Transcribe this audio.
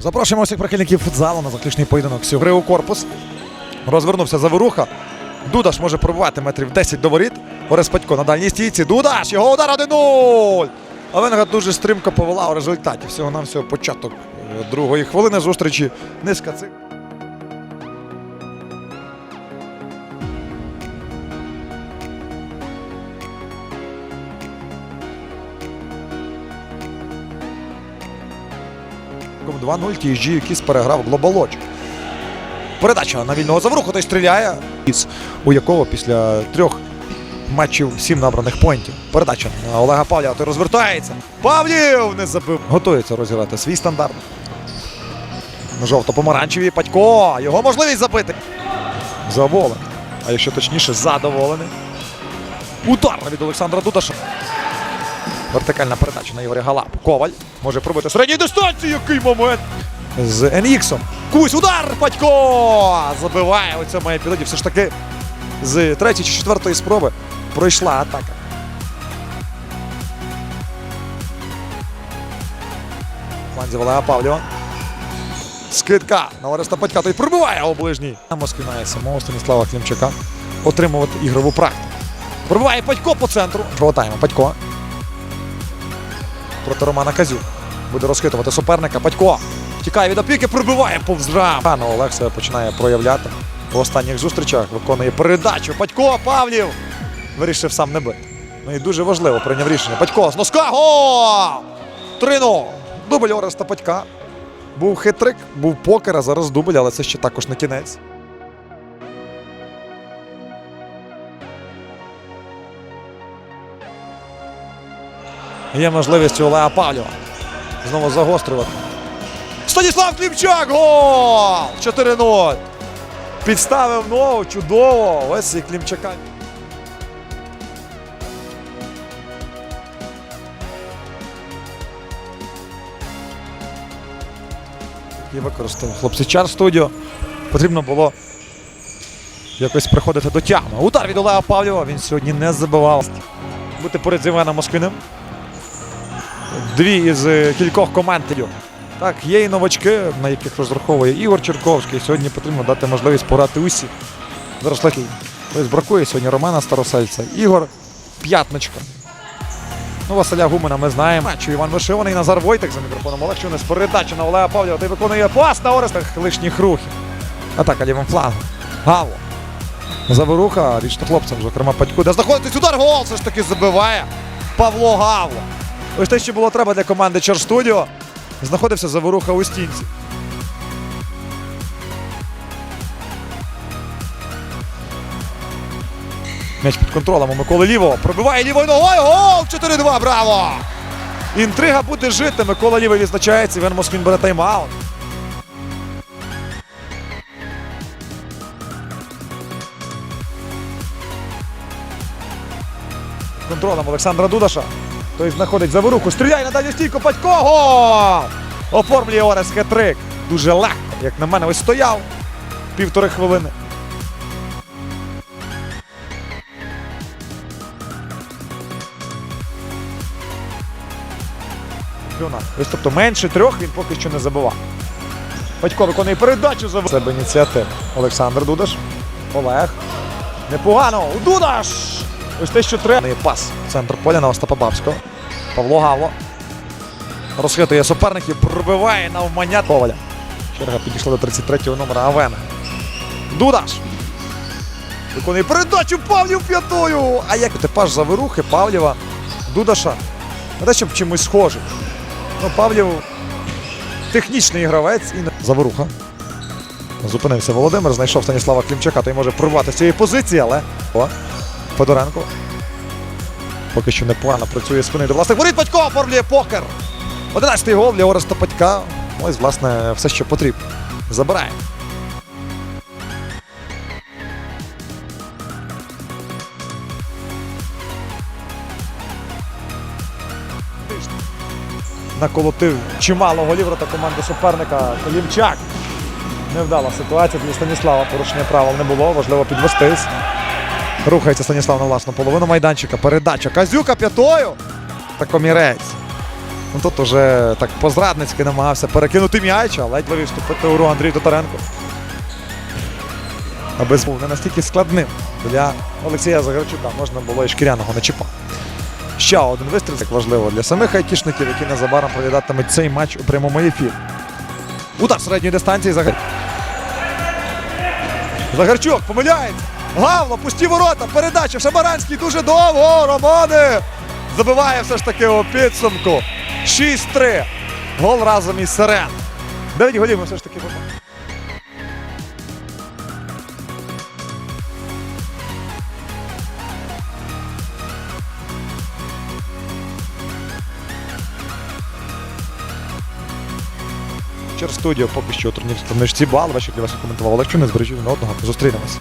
Запрошуємо всіх прихильників футзалу на заключний поєдинок. Сюгри у корпус. Розвернувся заворуха. Дудаш може пробувати метрів 10 до воріт. Орес Патько на дальній стійці. Дудаш! Його удар 1-0! А Венгер дуже стрімко повела у результаті. Всього нам всього початок е, другої хвилини зустрічі. Низка цих. Ком 2-0 TSG, якийсь переграв Глобалоч. Передача на вільного завруху той стріляє. У якого після трьох матчів сім набраних поінтів. Передача на Олега Павлєва. Той розвертається. Павлів не забив. Готується розіграти свій стандарт. Жовто-помаранчевій Патько. Його можливість забити. Заволений. А якщо точніше, задоволений. Удар від Олександра Дудаша. Вертикальна передача на Ігоря Галап. Коваль може пробити середньої дистанції. Який момент! З NX. Кусь удар! Батько! Забиває у цьому епізоді. Все ж таки з третьої чи четвертої спроби пройшла атака. Фланзі Олега Павлєва. Скидка на Ореста Батька. Той пробиває у ближній. Москвінає самого Станіслава Клімчака отримувати ігрову практику. Пробиває Батько по центру. Провотаємо Батько проти Романа Казюк. Буде розхитувати суперника. Батько тікає від опіки, пробиває повз рам. Олег себе починає проявляти у останніх зустрічах. Виконує передачу. Батько Павлів вирішив сам не бити. Ну і дуже важливо прийняв рішення. Батько з носка. Гол! 3-0. Дубль Ореста Батька. Був хитрик, був покер, а зараз дубль, але це ще також не кінець. Є можливість у Олега Павлєва. Знову загострювати. Станіслав Клімчак! Гол! 4-0. Підставив ногу, чудово. Ось і Клімчака. І використав хлопці чар студіо. Потрібно було якось приходити до тями. Удар від Олега Павлєва. Він сьогодні не забивав. Бути поряд з Іваном Москвиним дві із е, кількох команд. Так, є і новачки, на яких розраховує Ігор Черковський. Сьогодні потрібно дати можливість пограти усі. Зараз легкі. Тобто бракує сьогодні Романа Старосельця. Ігор П'ятничка. Ну, Василя Гумена ми знаємо. Матчу Іван Вишиваний, Назар Войтик за мікрофоном Олег Чунес. Передача на Олега Павлєва. Той виконує пас на Орестах лишніх рухів. Атака лівим флангом. Гало. Заворуха, річно хлопцям, зокрема Патьку. Де знаходиться удар, гол все ж таки забиває Павло Гавло. Ось те, що було треба для команди Чар Студіо. Знаходився заворуха у стінці. М'яч під контролем у Миколи Лівого. Пробиває лівою ногою. Гол! 4-2. Браво! Інтрига буде жити. Микола Лівий відзначається. Іван Москвін бере тайм-аут. Контролем Олександра Дудаша. Той знаходить заворуху. Стріляє на дальню стійку. Патько. Гол! Оформлює Орес хитрик. Дуже легко. Як на мене, ось стояв півтори хвилини. Ось тобто менше трьох він поки що не забивав. Батько виконує передачу за себе ініціатива. Олександр Дудаш. Олег. Непогано. Дудаш! Ось те, що треба. Пас. Центр поля на Остапа Бабського. Павло Гавло. Розхитує суперників, пробиває навмання Коваля. Черга підійшла до 33-го номера Авена. Дудаш. Виконує передачу Павлів п'ятою. А як типаж заворухи Павлєва, Дудаша. Не те, щоб чимось схожий. Ну, Павлів технічний гравець і заворуха. Зупинився Володимир, знайшов Станіслава Клімчака, той може прорвати цієї позиції, але. О, Федоренко. Поки що непогано працює спиною до власних воріт. Батько оформлює покер. 11-й гол для Ореста Патька. Ось, власне, все, що потрібно. Забирає. наколотив чимало голів рота команди суперника Колівчак. Невдала ситуація для Станіслава. Порушення правил не було. Важливо підвестись. Рухається Станіслав на власну половину майданчика. Передача Казюка п'ятою. Та комірець. Ну тут уже так по-зрадницьки намагався перекинути м'яч, але ледь виступити уру Андрій Татаренко. Аби був не настільки складним для Олексія Загарчука можна було і шкіряного не чіпати. Ще один вистріл так важливо для самих айтішників, які незабаром проглядатимуть цей матч у прямому ефірі. Удар середньої дистанції Загар... Загарчук помиляється. Гавло, пусті ворота, передача. Шабаранський дуже довго. Романи забиває все ж таки у підсумку. 6-3. Гол разом із Сирен. 9 голів все ж таки. Через студію поки що у турнірі ці бали. Ваші для вас коментував Олег Чунець, бережіть один одного. Зустрінемось.